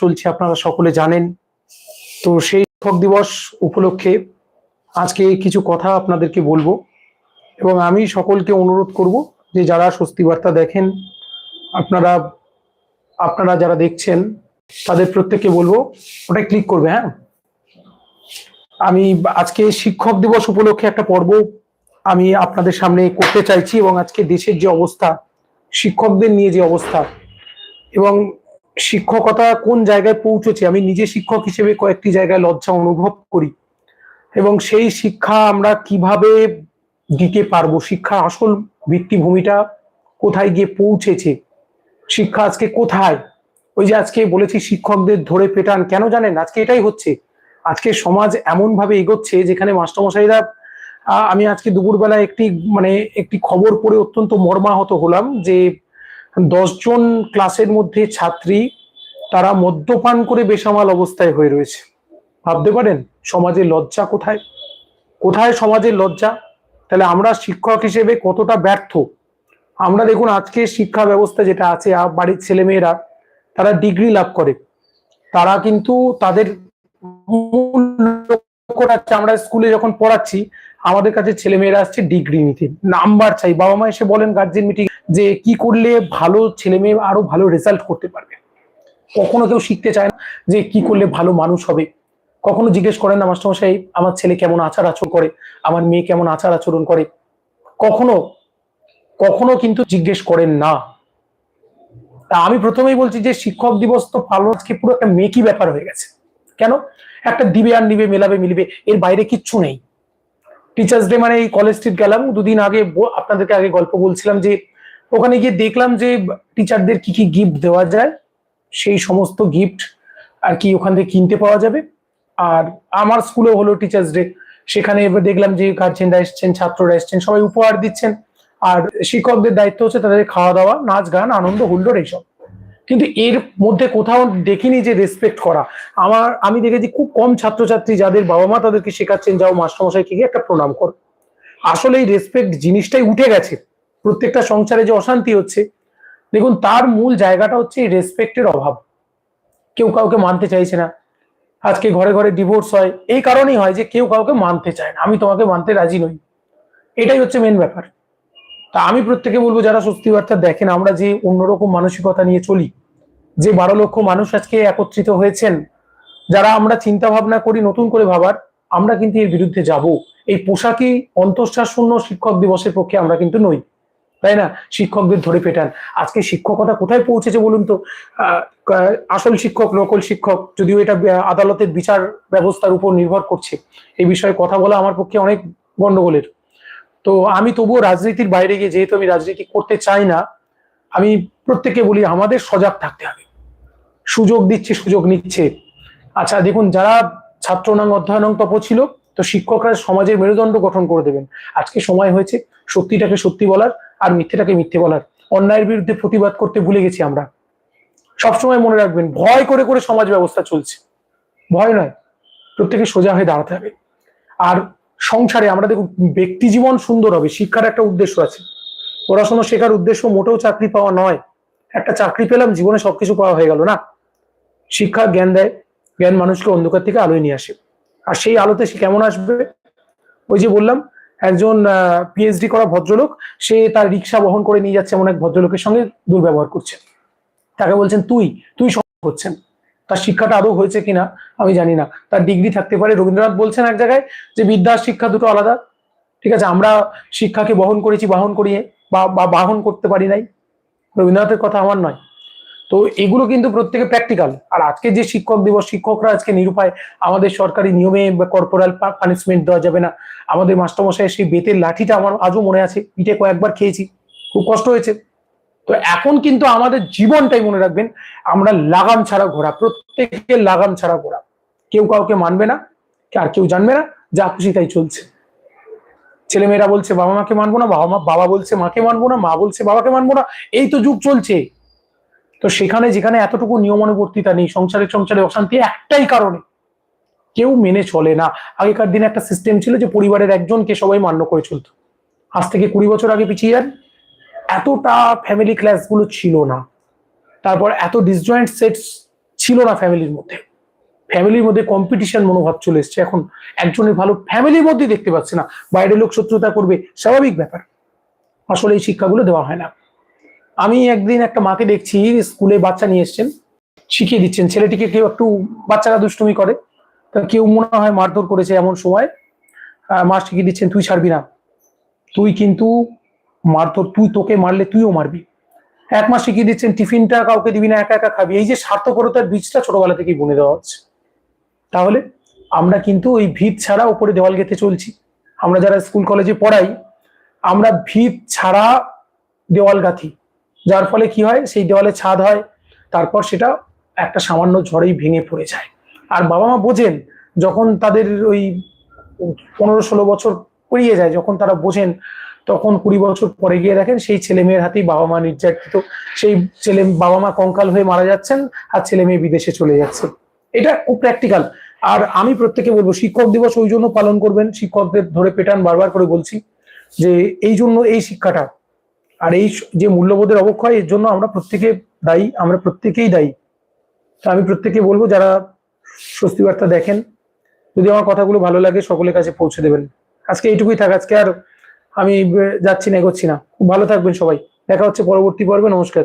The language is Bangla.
চলছে, আপনারা সকলে জানেন। তো সেই শিক্ষক দিবস উপলক্ষে আজকে কিছু কথা আপনাদেরকে বলব এবং আমি সকলকে অনুরোধ করব যে যারা স্বস্তি বার্তা দেখেন, আপনারা আপনারা যারা দেখছেন, তাদের প্রত্যেককে বলব, ওটা ক্লিক করবে হ্যাঁ? আমি আজকে শিক্ষক দিবস উপলক্ষে একটা পর্ব আমি আপনাদের সামনে করতে চাইছি এবং আজকে দেশের যে অবস্থা, শিক্ষকদের নিয়ে যে অবস্থা এবং শিক্ষকতা কোন জায়গায় পৌঁছেছে? আমি নিজে শিক্ষক হিসেবে কয়েকটি জায়গায় লজ্জা অনুভব করি। এবং সেই শিক্ষা আমরা কীভাবে দিতে পারব? শিক্ষা আসল ভিত্তিভূমিটা কোথায় গিয়ে পৌঁছেছে? শিক্ষা আজকে কোথায়? ওই যে আজকে বলেছি শিক্ষকদের ধরে পেটান, কেন জানেন? আজকে এটাই হচ্ছে। আজকে সমাজ এমন ভাবে এগোচ্ছে যেখানে মাস্টারমশাইরা আমি আজকে দুপুরবেলা একটি মানে একটি খবর পড়ে অত্যন্ত মর্মাহত হলাম যে দশজন ক্লাসের মধ্যে ছাত্রী তারা মদ্যপান করে বেসামাল অবস্থায় হয়ে রয়েছে। ভাবতে পারেন, সমাজের লজ্জা কোথায়? কোথায় সমাজের লজ্জা? তাহলে আমরা শিক্ষক হিসেবে কতটা ব্যর্থ? আমরা দেখুন, আজকে শিক্ষা ব্যবস্থা যেটা আছে বাড়ির ছেলেমেয়েরা, তারা ডিগ্রি লাভ করে। তারা কিন্তু তাদের আমরা স্কুলে যখন পড়াচ্ছি আমাদের কাছে ছেলেমেয়েরা আসছে ডিগ্রি নিতে। নাম্বার চাই। বাবা মা এসে বলেন গার্জেন মিটিং যে কি করলে ভালো ছেলে মেয়ে আরও ভালো রেজাল্ট করতে পারবে। কখনো কেউ শিখতে চায় না যে কি করলে ভালো মানুষ হবে। কখনো জিজ্ঞেস করেন না, মাস্টারমশাই, আমার ছেলে কেমন আচার আচরণ করে? আমার মেয়ে কেমন আচার আচরণ করে? কখনো কখনো কিন্তু জিজ্ঞেস করেন না। তা আমি প্রথমেই বলছি যে শিক্ষক দিবস তো পালন, আজকে পুরো একটা মেকি ব্যাপার হয়ে গেছে। কেন? একটা দিবে আর নিবে, মেলাবে, মিলবে, এর বাইরে কিচ্ছু নেই। টিচার্স ডে মানে এই কলেজ স্ট্রিট গেলাম। দুদিন আগে আপনাদেরকে আগে গল্প বলছিলাম যে, ওখানে গিয়ে দেখলাম যে টিচারদের কি কি গিফট দেওয়া যায়, সেই সমস্ত গিফট আর কি ওখান থেকে কিনতে পাওয়া যাবে। আর আমার স্কুলেও হলো টিচার্স ডে সেখানে এবার দেখলাম যে গার্জেনরা এসছেন, ছাত্ররা এসছেন, সবাই উপহার দিচ্ছেন। আর শিক্ষকদের দায়িত্ব হচ্ছে তাদের খাওয়া দাওয়া, নাচ গান, আনন্দ, হুল্লোড়, এইসব। কিন্তু এর মধ্যে কোথাও দেখিনি যে রেসপেক্ট করা। আমার, আমি দেখেছি খুব কম ছাত্রছাত্রী যাদের বাবা মা তাদেরকে শেখাচ্ছেন, যাও মাস্টারমশাইকে গিয়ে একটা প্রণাম কর। আসলে এই রেসপেক্ট জিনিসটাই উঠে গেছে। প্রত্যেকটা সংসারে যে অশান্তি হচ্ছে, দেখুন, তার মূল জায়গাটা হচ্ছে এই রেসপেক্টের অভাব। কেউ কাউকে মানতে চাইছে না। আজকে ঘরে ঘরে ডিভোর্স হয়, এই কারণেই হয় যে কেউ কাউকে মানতে চায় না। আমি তোমাকে মানতে রাজি নই। এটাই হচ্ছে মেন ব্যাপার। তা আমি প্রত্যেকে বলব, যারা স্বস্তি বার্তা দেখেন, আমরা যে অন্যরকম মানসিকতা নিয়ে চলি যে বারো লক্ষ মানুষ আজকে একত্রিত হয়েছেন, যারা আমরা চিন্তা ভাবনা করি নতুন করে ভাবার, আমরা কিন্তু এর বিরুদ্ধে যাব। এই পোশাকই অন্তঃশ্বাস শূন্য শিক্ষক দিবসের পক্ষে আমরা কিন্তু নই, তাই না? শিক্ষকদের ধরে পেটান। আজকে শিক্ষকতা কোথায় পৌঁছেছে বলুন তো? আসল শিক্ষক, নকল শিক্ষক, যদিও এটা আদালতের বিচার ব্যবস্থার উপর নির্ভর করছে। এই বিষয়ে কথা বলা আমার পক্ষে অনেক গন্ডগোলের তো আমি তবুও রাজনীতির বাইরে গিয়ে, যেহেতু আমি রাজনীতি করতে চাই না, আমি প্রত্যেকে বলি, আমাদের সজাগ থাকতে হবে। সুযোগ দিচ্ছে, সুযোগ নিচ্ছে। আচ্ছা দেখুন, যারা ছাত্রনাং অধ্যয়নং তপ ছিল, তো শিক্ষকরা সমাজের মেরুদণ্ড গঠন করে দেবেন। আজকে সময় হয়েছে সত্যিটাকে সত্যি বলার আর মিথ্যেটাকে মিথ্যে বলার। অন্যায়ের বিরুদ্ধে প্রতিবাদ করতে ভুলে গেছি আমরা। সবসময় মনে রাখবেন, ভয় করে করে সমাজ ব্যবস্থা চলছে। ভয় নয়, প্রত্যেকে সোজা হয়ে দাঁড়াতে হবে। আর সংসারে আমরা দেখুন, ব্যক্তি জীবন সুন্দর হবে, শিক্ষার একটা উদ্দেশ্য আছে। পড়াশোনা শেখার উদ্দেশ্য মোটেও চাকরি পাওয়া নয়। একটা চাকরি পেলাম, জীবনে সবকিছু পাওয়া হয়ে গেল না। শিক্ষা জ্ঞান দেয়, জ্ঞান মানুষকে অন্ধকার থেকে আলোয় নিয়ে আসে। আর সেই আলোতে সে কেমন আসবে? ওই যে বললাম, একজন পিএইচডি করা ভদ্রলোক, সে তার রিক্সা বহন করে নিয়ে যাচ্ছে এমন এক ভদ্রলোকের সঙ্গে দুর্ব্যবহার করছে। তাকে বলছেন, তুই তুই সব করছেন। তার শিক্ষাটা আদৌ হয়েছে কিনা, আমি জানি না। তার ডিগ্রি থাকতে পারে। রবীন্দ্রনাথ বলছেন এক জায়গায় যে, বিদ্যা আর শিক্ষা দুটো আলাদা। ঠিক আছে, আমরা শিক্ষাকে বহন করেছি, বাহন করিয়ে বা, বাহন করতে পারি নাই। রবীন্দ্রনাথের কথা আমার নয়। তো এগুলো কিন্তু প্রত্যেকে প্র্যাকটিক্যাল আর আজকে যে শিক্ষক দিবস, শিক্ষকরা আজকে নিরুপায়, আমাদের সরকারি নিয়মে কর্পোরাল পানিশমেন্ট দেওয়া যাবে না। আমাদের মাস্টারমশাই সেই বেতের লাঠিটা আমার আজও মনে আছে, পিঠে কয়েকবার খেয়েছি, খুব কষ্ট হয়েছে। তো এখন কিন্তু আমাদের জীবনটাই মনে রাখবেন, আমরা লাগাম ছাড়া ঘোরা প্রত্যেকে লাগাম ছাড়া ঘোরা কেউ কাউকে মানবে না, আর কেউ জানবে না যা খুশি তাই চলছে। ছেলেমেয়েরা বলছে, বাবা মাকে মানবো না, বাবা মা বাবা বলছে মাকে মানবো না, মা বলছে বাবাকে মানবো না। এই তো যুগ চলছে। তো সেখানে যেখানে এতটুকু নিয়মানুবর্তিতা নেই, সংসারে সংসারে অশান্তি একটাই কারণে। কেউ মেনে চলে না। আগেকার দিনে একটা সিস্টেম ছিল যে পরিবারের একজনকে সবাই মান্য করে চলতো। আজ থেকে কুড়ি বছর আগে পিছিয়ে যান। এতটা ফ্যামিলি ক্লাসগুলো ছিল না। তারপর এত ডিসজয়েন্ট সেটস ছিল না ফ্যামিলির মধ্যে। ফ্যামিলির মধ্যে কম্পিটিশন মনোভাব চলে এসছে। এখন একজনের ভালো ফ্যামিলির মধ্যে দেখতে পাচ্ছে না। বাইরে লোক শত্রুতা করবে, স্বাভাবিক ব্যাপার। আসলে এই শিক্ষাগুলো দেওয়া হয় না। আমি একদিন একটা মাকে দেখছি, স্কুলে বাচ্চা নিয়ে এসছেন, শিখিয়ে দিচ্ছেন। ছেলেটিকে কেউ একটু বাচ্চারা দুষ্টুমি করে কেউ মনে হয় মারধর করেছে এমন সময়। মা শিখিয়ে দিচ্ছেন, তুই ছাড়বি না। তুই কিন্তু মারধর, তুই তোকে মারলে তুইও মারবি। এক মাস শিখিয়ে দিচ্ছেন, টিফিনটা কাউকে দিবি না, একা একা খাবি। এই যে স্বার্থপরতার বীজটা ছোটবেলা থেকেই বুনে দেওয়া হচ্ছে। তাহলে আমরা কিন্তু ওই ভিত ছাড়া উপরে দেওয়াল গেতে চলছি। আমরা যারা স্কুল কলেজে পড়াই, আমরা ভিত ছাড়া দেওয়াল গাঁথি। যার ফলে কি হয়? সেই দেওয়ালে ছাদ হয়, তারপর সেটা একটা সামান্য ঝড়েই ভেঙে পড়ে যায়। আর বাবা মা বোঝেন, যখন তাদের ওই পনেরো ষোলো বছর পেরিয়ে যায়, যখন তারা বোঝেন, তখন কুড়ি বছর পরে গিয়ে দেখেন সেই ছেলে মেয়ের হাতেই বাবা মা নির্যাতিত। সেই ছেলে বাবা মা কঙ্কাল হয়ে মারা যাচ্ছেন আর ছেলে মেয়ে বিদেশে চলে যাচ্ছে। এটা খুব প্র্যাকটিক্যাল আর আমি প্রত্যেকে বলব, শিক্ষক দিবস ওই জন্য পালন করবেন। শিক্ষকদের ধরে পেটান বারবার করে বলছি যে, এই জন্য এই শিক্ষাটা আর এই যে মূল্যবোধের অবক্ষয়, এর জন্য আমরা প্রত্যেকে দায়ী, আমরা প্রত্যেকেই দায়ী। তা আমি প্রত্যেকে বলব, যারা স্বস্তি বার্তা দেখেন, যদি আমার কথাগুলো ভালো লাগে, সকলের কাছে পৌঁছে দেবেন। আজকে এইটুকুই থাক, আজকে আর আমি যাচ্ছি না, এগোচ্ছি না। খুব ভালো থাকবেন সবাই। দেখা হচ্ছে পরবর্তী পর্বে, নমস্কার।